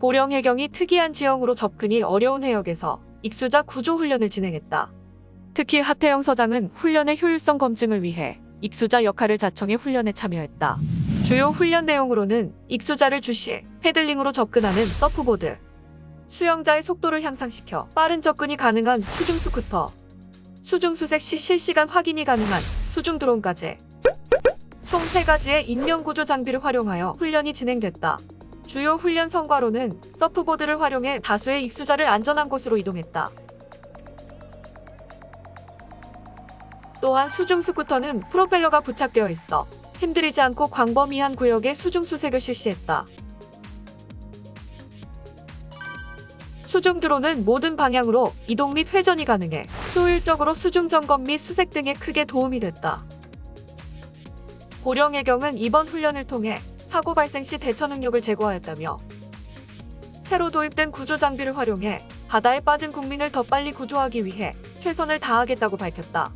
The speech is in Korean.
보령 해경이 특이한 지형으로 접근이 어려운 해역에서 익수자 구조 훈련을 진행했다. 특히 하태영 서장은 훈련의 효율성 검증을 위해 익수자 역할을 자청해 훈련에 참여했다. 주요 훈련 내용으로는 익수자를 주시, 패들링으로 접근하는 서프보드, 수영자의 속도를 향상시켜 빠른 접근이 가능한 수중 스쿠터, 수중 수색 시 실시간 확인이 가능한 수중 드론까지 총 3가지의 인명 구조 장비를 활용하여 훈련이 진행됐다. 주요 훈련 성과로는 서프보드를 활용해 다수의 익수자를 안전한 곳으로 이동했다. 또한 수중 스쿠터는 프로펠러가 부착되어 있어 힘들이지 않고 광범위한 구역의 수중 수색을 실시했다. 수중 드론은 모든 방향으로 이동 및 회전이 가능해 효율적으로 수중 점검 및 수색 등에 크게 도움이 됐다. 보령해경은 이번 훈련을 통해 사고 발생 시 대처 능력을 제고하였다며 새로 도입된 구조 장비를 활용해 바다에 빠진 국민을 더 빨리 구조하기 위해 최선을 다하겠다고 밝혔다.